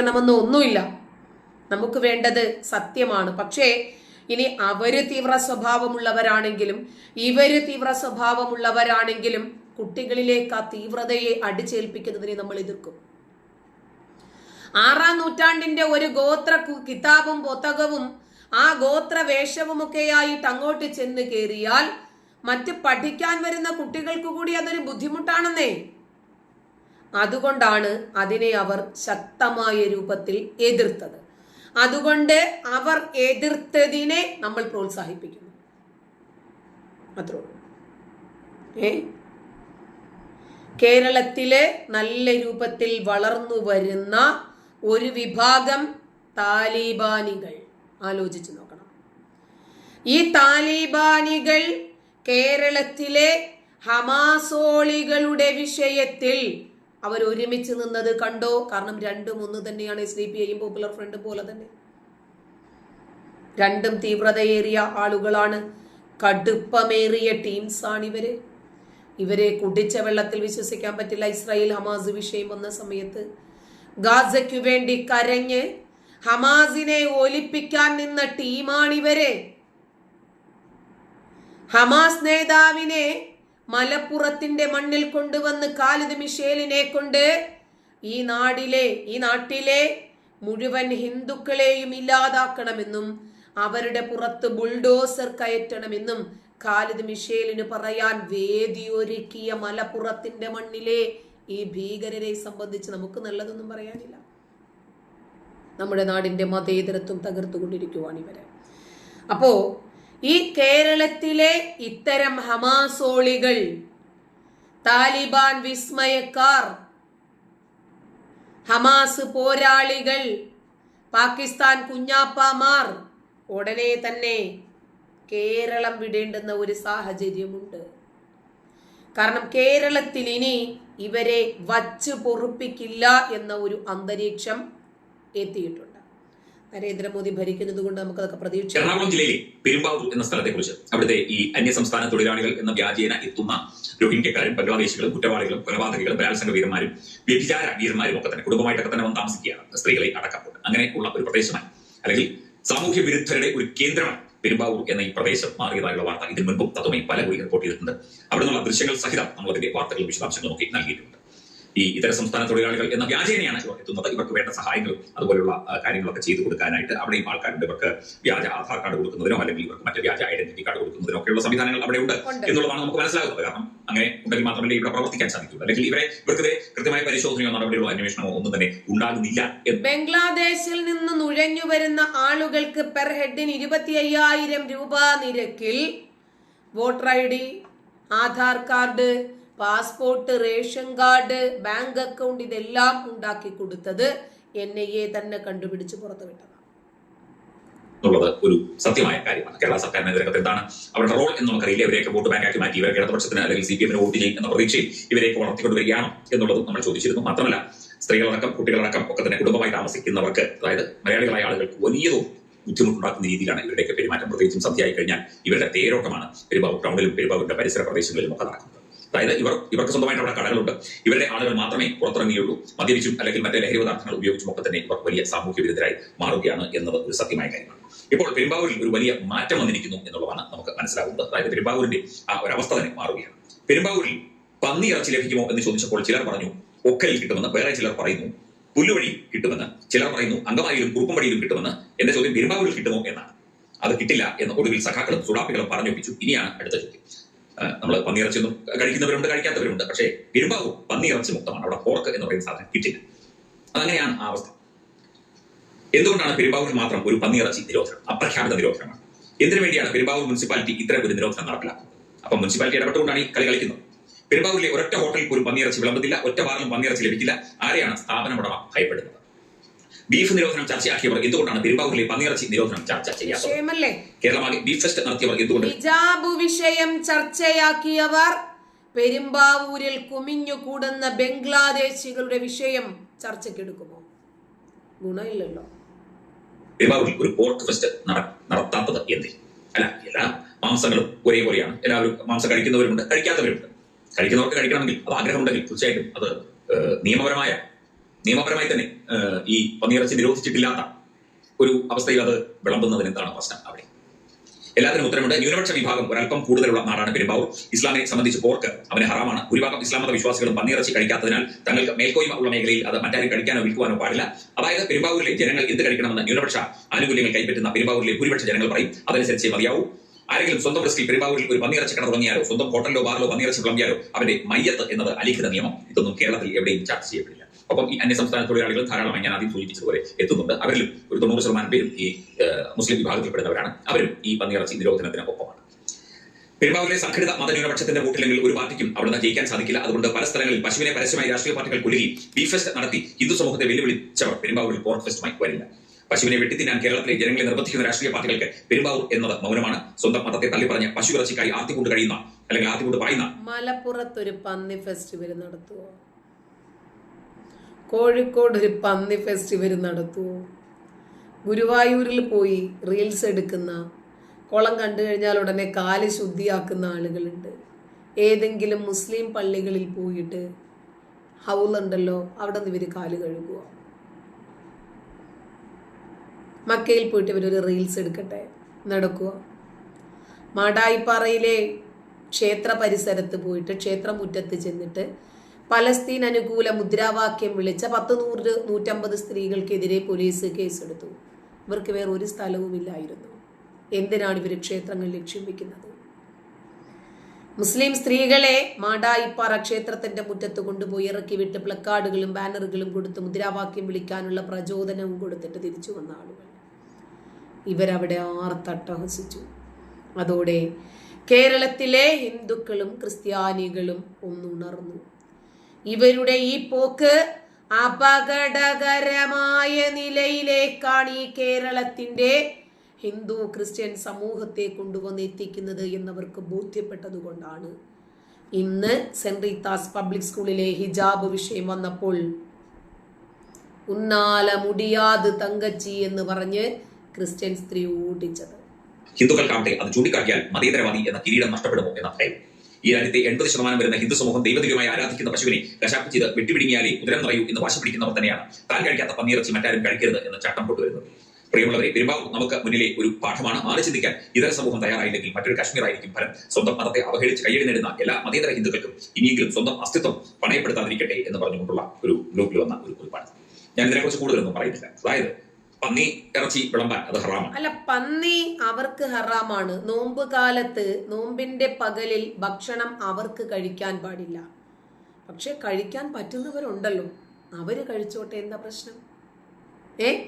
വിമർശിക്കണമെന്നോ ഒന്നുമില്ല. നമുക്ക് വേണ്ടത് സത്യമാണ്. പക്ഷേ ഇനി അവർ തീവ്ര സ്വഭാവമുള്ളവരാണെങ്കിലും ഇവർ തീവ്ര സ്വഭാവമുള്ളവരാണെങ്കിലും കുട്ടികളിലേക്ക് ആ തീവ്രതയെ അടിച്ചേൽപ്പിക്കുന്നതിനെ നമ്മൾ എതിർക്കും. ആറാം നൂറ്റാണ്ടിന്റെ ഒരു ഗോത്ര കിതാബും പുസ്തകവും ആ ഗോത്ര വേഷവുമൊക്കെയായിട്ട് അങ്ങോട്ട് ചെന്ന് കയറിയാൽ മറ്റ് പഠിക്കാൻ വരുന്ന കുട്ടികൾക്ക് കൂടി അതൊരു ബുദ്ധിമുട്ടാണെന്നേ. അതുകൊണ്ടാണ് അതിനെ അവർ ശക്തമായ രൂപത്തിൽ എതിർത്തത്. അതുകൊണ്ട് അവർ എതിർത്തതിനെ നമ്മൾ പ്രോത്സാഹിപ്പിക്കുന്നു. അത്രേ ഏ? കേരളത്തിലെ നല്ല രൂപത്തിൽ വളർന്നു വരുന്ന ഒരു വിഭാഗം താലിബാനികൾ. ആലോചിച്ച് നോക്കണം. ഈ താലിബാനികൾ കേരളത്തിലെ ഹമാസോളികളുടെ വിഷയത്തിൽ അവർ ഒരുമിച്ച് നിന്നത് കണ്ടോ? കാരണം രണ്ടും ഒന്ന് തന്നെയാണ് എസ് ഡി പി ഐയും പോപ്പുലർ ഫ്രണ്ട് പോലെ തന്നെ. രണ്ടും തീവ്രതയേറിയ ആളുകളാണ്. കടുപ്പമേറിയ ടീംസാണ് ഇവർ. ഇവരെ കുടിച്ച വെള്ളത്തിൽ വിശ്വസിക്കാൻ പറ്റില്ല. ഇസ്രായേൽ ഹമാസ് വിഷയം വന്ന സമയത്ത് ഗാസയ്ക്കു വേണ്ടി കരഞ്ഞ് ഹമാസിനെ ഒലിപ്പിക്കാൻ നിന്ന ടീമാണിവരെ ഹമാസ് നേതാവിനെ മലപ്പുറത്തിന്റെ മണ്ണിൽ കൊണ്ടുവന്ന് കാലിദ് മിഷേലിനെ കൊണ്ട് ഈ നാടിലെ ഈ നാട്ടിലെ മുഴുവൻ ഹിന്ദുക്കളെയും ഇല്ലാതാക്കണമെന്നും അവരുടെ പുറത്ത് ബുൾഡോസർ കയറ്റണമെന്നും ഖാലിദ് മിഷേലിന് പറയാൻ വേദിയൊരുക്കിയ മലപ്പുറത്തിന്റെ മണ്ണിലെ ഈ ഭീകരരെ സംബന്ധിച്ച് നമുക്ക് നല്ലതൊന്നും പറയാനില്ല. നമ്മുടെ നാടിന്റെ മതേതരത്വം തകർത്തുകൊണ്ടിരിക്കുവാണ് ഇവരെ. അപ്പോ ഈ കേരളത്തിലെ ഇത്തരം ഹമാസോളികൾ താലിബാൻ വിസ്മയക്കാർ ഹമാസ് പോരാളികൾ പാകിസ്ഥാൻ കുഞ്ഞാപ്പാമാർ ഉടനെ തന്നെ കേരളം വിടേണ്ടുന്ന ഒരു സാഹചര്യമുണ്ട്. കാരണം കേരളത്തിൽ ഇനി ഇവരെ വച്ച് പൊറുപ്പിക്കില്ല എന്ന ഒരു അന്തരീക്ഷം എത്തിയിട്ടുണ്ട്. നരേന്ദ്രമോദി ഭരിക്കുന്നത് കൊണ്ട് നമുക്കതൊക്കെ പ്രതീക്ഷ. എറണാകുളം ജില്ലയിലെ പെരുമ്പാവൂർ എന്ന സ്ഥലത്തെക്കുറിച്ച് അവിടുത്തെ ഈ അന്യസംസ്ഥാന തൊഴിലാളികൾ എന്ന വ്യാജേന എത്തുന്ന രോഹിംഗ്യക്കാരും ബംഗ്ലാദേശികളും കുറ്റവാളികളും കൊലപാതകികളും ബലാത്സംഗ വീരന്മാരും വ്യഭിചാര വീരന്മാരും ഒക്കെ തന്നെ കുടുംബമായിട്ടൊക്കെ തന്നെ വന്ന് താമസിക്കുകയാണ് സ്ത്രീകളെ അടക്കപ്പെട്ട് അങ്ങനെ ഉള്ള ഒരു പ്രദേശമാണ് അല്ലെങ്കിൽ സാമൂഹ്യ വിരുദ്ധരുടെ ഒരു കേന്ദ്രമാണ് പെരുമ്പാവൂർ എന്ന ഈ പ്രദേശം മാറിയതായുള്ള വാർത്ത. ഇതിന് മുൻപും തത്വമായി പല കൂടി റിപ്പോർട്ട് ചെയ്തിട്ടുണ്ട്. അവിടെ നിന്നുള്ള ദൃശ്യങ്ങൾ സഹിതം നമ്മളതിന്റെ വാർത്തകൾ വിശദാംശങ്ങളും ഒക്കെ നൽകിയിട്ടുണ്ട്. ഈ ഇതര സംസ്ഥാന തൊഴിലാളികൾ എന്ന വ്യാജേനയാണ് ഇവർ എത്തുന്നത് ഇവർക്ക് വേണ്ട സഹായങ്ങളും അതുപോലുള്ള കാര്യങ്ങളൊക്കെ ചെയ്തു കൊടുക്കാനായിട്ട് അവിടെയും ആൾക്കാരുണ്ട്. ഇവർക്ക് വ്യാജ ആധാർ കാർഡ് കൊടുക്കുന്നതിനോ അല്ലെങ്കിൽ ഇവർക്ക് മറ്റു വ്യാജ ഐഡന്റിറ്റി കാർഡ് കൊടുക്കുന്നതിനോ ഒക്കെയുള്ള സംവിധാനങ്ങൾ അവിടെ ഉണ്ട് ഉണ്ട്. എന്നുള്ളതാണ് നമുക്ക് മനസ്സിലാകുന്നത്. കാരണം അങ്ങനെ ഉണ്ടെങ്കിൽ മാത്രമല്ലേ ഇവിടെ പ്രവർത്തിക്കാൻ സാധിക്കുള്ളൂ അല്ലെങ്കിൽ ഇവരെ ഇവർക്കെതിരെ കൃത്യമായ പരിശോധനയോ നടപടികളോ അന്വേഷണമോ ഒന്നും തന്നെ ഉണ്ടാകുന്നില്ല ബംഗ്ലാദേശിൽ നിന്ന് നുഴഞ്ഞു വരുന്ന ആളുകൾക്ക് പെർ ഹെഡിന് ഇരുപത്തി അയ്യായിരം രൂപ നിരക്കിൽ voter I D Aadhaar card passport ration card bank account ഇതെല്ലാം ഉണ്ടാക്കി കൊടുത്തത് എൻ ഐ എ തന്നെ കണ്ടുപിടിച്ച് പുറത്തുവിട്ടതാണ്. എന്നുള്ളത് ഒരു സത്യമായ കാര്യമാണ്. കേരള സർക്കാരിന് ഇതിനകത്ത് എന്താണ് അവരുടെ റോൾ എന്ന് നമുക്കറിയില്ല. ഇവരെയൊക്കെ വോട്ട് ബാങ്കാക്കി മാറ്റി. ഇവരെ ഇടതുപക്ഷത്തിന് അല്ലെങ്കിൽ സി പി എമ്മിന് വോട്ട് ചെയ്യും എന്ന പ്രതീക്ഷയിൽ ഇവരെയൊക്കെ വളർത്തിക്കൊണ്ടുവരികയാണോ എന്നുള്ളതും നമ്മൾ ചോദിച്ചിരുന്നു. മാത്രമല്ല സ്ത്രീകളടക്കം കുട്ടികളടക്കം ഒക്കെ തന്നെ കുടുംബമായി താമസിക്കുന്നവർക്ക് അതായത് മലയാളികളായ ആളുകൾക്ക് വലിയ ബുദ്ധിമുട്ടുണ്ടാക്കുന്ന രീതിയിലാണ് ഇവരുടെയൊക്കെ പെരുമാറ്റം. പ്രത്യേകിച്ചും സന്ധ്യയായി കഴിഞ്ഞാൽ ഇവരുടെ തേരോട്ടമാണ്. പെരുമ്പാവൂർ ടൗണിലും പെരുമ്പാവൂരിന്റെ പരിസര പ്രദേശങ്ങളിലും ഒക്കെ നടക്കുന്നത്. അതായത് ഇവർ ഇവർക്ക് സ്വന്തമായിട്ട് അവിടെ കടകളുണ്ട്. ഇവരുടെ ആളുകൾ മാത്രമേ പുറത്തിറങ്ങിയുള്ളൂ. മദ്യപിച്ചും അല്ലെങ്കിൽ മറ്റേ ലഹരി പദാർത്ഥങ്ങൾ ഉപയോഗിച്ചും ഒക്കെ തന്നെ ഇവർ വലിയ സാമൂഹ്യ വിരുദ്ധരായി മാറുകയാണ് എന്നത് ഒരു സത്യമായ കാര്യമാണ്. ഇപ്പോൾ പെരുമ്പാവൂരിൽ ഒരു വലിയ മാറ്റം വന്നിരിക്കുന്നു എന്നുള്ളതാണ് നമുക്ക് മനസ്സിലാകുന്നത്. അതായത് പെരുമ്പാവൂരിന്റെ ആ ഒരു അവസ്ഥ തന്നെ മാറുകയാണ്. പെരുമ്പാവൂരിൽ പന്നി ഇറച്ചി ലഭിക്കുമോ എന്ന് ചോദിച്ചപ്പോൾ ചിലർ പറഞ്ഞു ഒക്കലിൽ കിട്ടുമെന്ന് വേറെ ചിലർ പറയുന്നു. പുല്ലുവഴി കിട്ടുമെന്ന് ചിലർ പറയുന്നു. അങ്കമാലിയിലും കുറുപ്പുംപടിയിലും കിട്ടുമെന്ന് എന്റെ ചോദ്യം പെരുമ്പാവൂരിൽ കിട്ടുമോ എന്നാണ്. അത് കിട്ടില്ല എന്ന് ഒടുവിൽ സഖാക്കളും സുഡാപ്പികളും പറഞ്ഞൊപ്പിച്ചു. ഇനിയാണ് അടുത്ത ചോദ്യം. നമ്മൾ പന്നിയിറച്ചിയൊന്നും കഴിക്കുന്നവരുണ്ട് കഴിക്കാത്തവരുണ്ട്. പക്ഷേ പെരുമ്പാവൂർ പന്നിയിറച്ചി മുക്തമാണ്. അവിടെ പോർക്ക് എന്ന് പറയുന്ന സാധനം കിട്ടില്ല. അതങ്ങനെയാണ് ആ അവസ്ഥ. എന്തുകൊണ്ടാണ് പെരുമ്പാവൂരിൽ മാത്രം ഒരു പന്നിയിറച്ചി നിരോധനം അപ്രഖ്യാപിത നിരോധനമാണ്? എന്തിനു വേണ്ടിയാണ് പെരുമ്പാവൂർ മുനിസിപ്പാലിറ്റി ഇത്തരം ഒരു നിരോധനം നടപ്പിലാക്കുന്നത്? അപ്പം മുനിസിപ്പാലിറ്റി ഇടപെട്ടുകൊണ്ടാണ് ഈ കളി കളിക്കുന്നത്. പെരുമ്പാവൂരിലെ ഒരൊറ്റ ഹോട്ടലിൽ പോലും പന്നിയിറച്ചി വിളമ്പത്തില്ല ഒറ്റ ബാറിലും പന്നിയിറച്ചി ലഭിക്കില്ല. ആരെയാണ് സ്ഥാപനമുടമ ഭയപ്പെടുന്നത്? ബീഫ് നിരോധനം ചർച്ചയാക്കിയവർ എന്തുകൊണ്ടാണ് പെരുമ്പാവൂരിലെ പന്നിയിറച്ചി നിരോധനം ചർച്ച ചെയ്യാത്തത്? കേരളമാകെ ബീഫ് ഫെസ്റ്റ് നടത്തിയവർ എന്തുകൊണ്ട്? ഹിജാബ് വിഷയം ചർച്ചയാക്കിയവർ പെരുമ്പാവൂരിൽ കുമിഞ്ഞുകൂടുന്ന ബംഗ്ലാദേശികളുടെ വിഷയം ചർച്ചയ്ക്കെടുക്കുമോ? ഗുണമില്ലല്ലോ. പെരുമ്പാവൂരിൽ ഒരു പോർക്ക് ഫെസ്റ്റ് നട- നടത്താത്തത് എന്തിൽ അല്ല എല്ലാ മാംസങ്ങളും ഒരേപോലെയാണ്. എല്ലാവരും മാംസം കഴിക്കുന്നവരുണ്ട് കഴിക്കാത്തവരുണ്ട് കഴിക്കുന്നവർക്ക് കഴിക്കണമെങ്കിൽ അത് ആഗ്രഹമുണ്ടെങ്കിൽ തീർച്ചയായിട്ടും അത് നിയമപരമായ നിയമപരമായി തന്നെ ഈ പന്നിയിറച്ചി നിരോധിച്ചിട്ടില്ലാത്ത ഒരു അവസ്ഥയിൽ അത് വിളമ്പുന്നതിന് എന്താണ് പ്രശ്നം അവിടെ? എല്ലാത്തിനും ഉത്തരമുണ്ട്. ന്യൂനപക്ഷ വിഭാഗം ഒരല്പം കൂടുതലുള്ള നാടാണ് പെരുമ്പാവൂർ. ഇസ്ലാമിനെ സംബന്ധിച്ച് പോർക്ക് അവന് ഹറാമാണ്. ഭൂരിഭാഗം ഇസ്ലാം മത വിശ്വാസികളും പന്നിയിറച്ചി കഴിക്കാത്തതിനാൽ തങ്ങൾക്ക് മേൽക്കോയ്മ ഉള്ള മേഖലയിൽ അത് മറ്റാരും കഴിക്കാനോ വിൽക്കുവാനോ പാടില്ല. അതായത് പെരുമ്പാവൂരിലെ ജനങ്ങൾ എന്ത് കഴിക്കണമെന്ന് ന്യൂനപക്ഷ ആനുകൂല്യങ്ങൾ കൈപ്പറ്റുന്ന പെരുമ്പാവൂരിലെ ഭൂരിപക്ഷ ജനങ്ങൾ പറയും. അതനുസരിച്ച് മതിയാവൂ. ആരെങ്കിലും സ്വന്തം റിസ്കിൽ പെരുമ്പാവൂരിൽ ഒരു പന്നിയിറച്ചി കട തുടങ്ങിയാലോ സ്വന്തം ഹോട്ടലിലോ ബാറിലോ പന്നിയിറച്ചി വിളമ്പിയാലോ അവന്റെ മയ്യത്ത് എന്നത് അലിഖിത നിയമം. ഇതൊന്നും കേരളത്തിൽ എവിടെയും ചർച്ച ചെയ്യപ്പെടില്ല. ഒപ്പം ഈ അന്യസംസ്ഥാന തൊഴിലാളികൾ ധാരാളമായി ഞാൻ ആദ്യം സൂചിപ്പിച്ചതുപോലെ എത്തുന്നുണ്ട്. അവരിലും ഒരു തൊണ്ണൂറ് ശതമാനം പേരും ഈ മുസ്ലിം വിഭാഗത്തിൽപ്പെടുന്നവരാണ്. അവരും ഈ പന്നിയിറച്ചി നിരോധനത്തിന് ഒപ്പമാണ് പെരുമ്പാവൂരിലെ സംഘടിത മതന്യൂനപക്ഷത്തിന്റെ വോട്ടില്ലെങ്കിൽ ഒരു പാർട്ടിക്കും അവിടുന്ന് ജയിക്കാൻ സാധിക്കില്ല. അതുകൊണ്ട് പല സ്ഥലങ്ങളിൽ പശുവിനെ പരസ്യമായി രാഷ്ട്രീയ പാർട്ടികൾ കുലുകി ബീഫ് ഫെസ്റ്റ് നടത്തി ഹിന്ദു സമൂഹത്തെ വെല്ലുവിളിച്ചവർ പെരുമ്പാവൂരിൽ പോർക്ക് ഫെസ്റ്റുമായി വരില്ല പശുവിനെ വെട്ടിത്തിന്നാൻ കേരളത്തിലെ ജനങ്ങളെ നിർബന്ധിക്കുന്ന രാഷ്ട്രീയ പാർട്ടികൾക്ക് പെരുമ്പാവൂർ എന്നത് മൗനമാണ്. സ്വന്തം മതത്തെ തള്ളിപ്പറഞ്ഞ് പശു ഇറച്ചിക്കായി ആർത്തിക്കൊണ്ട് കഴിയുന്ന അല്ലെങ്കിൽ ആർത്തിക്കൊണ്ട് പറയുന്ന മലപ്പുറത്തൊരു പന്നി ഫെസ്റ്റിവൽ നടത്തുവോ? കോഴിക്കോട് ഒരു പന്നി ഫെസ്റ്റിവൽ നടത്തുവോ ഗുരുവായൂരിൽ പോയി റീൽസ് എടുക്കുന്ന കുളം കണ്ടു കഴിഞ്ഞാൽ ഉടനെ കാൽ ശുദ്ധിയാക്കുന്ന ആളുകളുണ്ട്. ഏതെങ്കിലും മുസ്ലിം പള്ളികളിൽ പോയിട്ട് ഹൗലുണ്ടല്ലോ അവിടെ നിന്ന് ഇവർ കാൽ കഴുകുക മക്കയിൽ പോയിട്ട് ഇവരൊരു റീൽസ് എടുക്കട്ടെ നടക്കുക മാടായിപ്പാറയിലെ ക്ഷേത്ര പരിസരത്ത് പോയിട്ട് ക്ഷേത്രമുറ്റത്ത് ചെന്നിട്ട് പലസ്തീൻ അനുകൂല മുദ്രാവാക്യം വിളിച്ച പത്ത് നൂറ് നൂറ്റമ്പത് സ്ത്രീകൾക്കെതിരെ പോലീസ് കേസെടുത്തു. ഇവർക്ക് വേറെ ഒരു സ്ഥലവുമില്ലായിരുന്നു എന്തിനാണ് ഇവർ ക്ഷേത്രങ്ങൾ ലക്ഷ്യം വെക്കുന്നത്? മുസ്ലിം സ്ത്രീകളെ മാടായിപ്പാറ ക്ഷേത്രത്തിന്റെ മുറ്റത്ത് കൊണ്ടുപോയി ഇറക്കി വിട്ട് പ്ലക്കാർഡുകളും ബാനറുകളും കൊടുത്ത് മുദ്രാവാക്യം വിളിക്കാനുള്ള പ്രചോദനവും കൊടുത്തിട്ട് തിരിച്ചു വന്ന ആളുകൾ. ഇവരവിടെ ആർത്തട്ടഹസിച്ചു അതോടെ കേരളത്തിലെ ഹിന്ദുക്കളും ക്രിസ്ത്യാനികളും ഒന്നുണർന്നു. ഇവരുടെ ഈ പോക്ക് അപകടകരമായ നിലയിലേക്കാണ് ഈ കേരളത്തിന്റെ ഹിന്ദു ക്രിസ്ത്യൻ സമൂഹത്തെ കൊണ്ടുവന്ന് എത്തിക്കുന്നത് എന്നവർക്ക് ബോധ്യപ്പെട്ടതുകൊണ്ടാണ്. ഇന്ന് സെന്റ് റീത്താസ് പബ്ലിക് സ്കൂളിലെ ഹിജാബ് വിഷയം വന്നപ്പോൾ ഉന്നാല മുടിയാത് തങ്കച്ചി എന്ന് പറഞ്ഞ് ക്രിസ്ത്യൻ സ്ത്രീ ഓടിച്ചത്. ഹിന്ദുക്കൾക്കാവട്ടെ അത് ചൂണ്ടിക്കാട്ടിയാൽ മതേതരവാദി എന്ന കിരീടം നഷ്ടപ്പെടുമോ എന്ന ഭയം ഈ രാജ്യത്തെ എൺപത് ശതമാനം വരുന്ന ഹിന്ദു സമൂഹം ദൈവതുല്യമായി ആരാധിക്കുന്ന പശുവിനെ കശാപ്പ് ചെയ്ത് വെട്ടിപിടിങ്ങിയാലേ ഉദരം നിറയൂ എന്ന് വാശി പിടിക്കുന്നവർ തന്നെയാണ്. താൻ കഴിക്കാത്ത പന്നിയിറച്ചി മറ്റാരും കഴിക്കരുത് എന്ന ചട്ടം കൊണ്ടുവരുന്നത് പ്രിയമുള്ളവരെ പെരുമ്പാവൂർ നമുക്ക് മുന്നിലെ ഒരു പാഠമാണ്. മാറി ചിന്തിക്കാൻ ഇതര സമൂഹം തയ്യാറായില്ലെങ്കിൽ മറ്റൊരു കാശ്മീർ ആയിരിക്കും ഫലം. സ്വന്തം മതത്തെ അവഹേളിച്ച് കയ്യടി നേടുന്ന എല്ലാ മതേതര ഹിന്ദുക്കൾക്കും ഇനിയെങ്കിലും സ്വന്തം അസ്തിത്വം പണയപ്പെടുത്താതിരിക്കട്ടെ എന്ന് പറഞ്ഞുകൊണ്ടുള്ള ഒരു ഗ്രൂപ്പിൽ വന്ന ഒരു കുറിപ്പാണ്. ഞാൻ ഇതിനെക്കുറിച്ച് കൂടുതലൊന്നും പറയുന്നില്ല. അതായത് പന്നി ഇറച്ചി വിളമ്പാൻ. അത് ഹറാമാണ്. അല്ല പന്നി അവർക്ക് ഹറാമാണ്. നോമ്പ് കാലത്ത് നോമ്പിന്റെ പകലിൽ ഭക്ഷണം അവർക്ക് കഴിക്കാൻ പാടില്ല. പക്ഷെ കഴിക്കാൻ പറ്റുന്നവരുണ്ടല്ലോ. അവർ കഴിച്ചോട്ടെ എന്താ പ്രശ്നം? ഏ?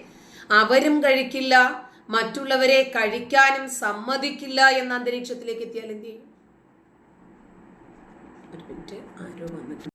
അവരും കഴിക്കില്ല മറ്റുള്ളവരെ കഴിക്കാനും സമ്മതിക്കില്ല എന്ന അന്തരീക്ഷത്തിലേക്ക് എത്തിയാൽ എന്ത് ചെയ്യും?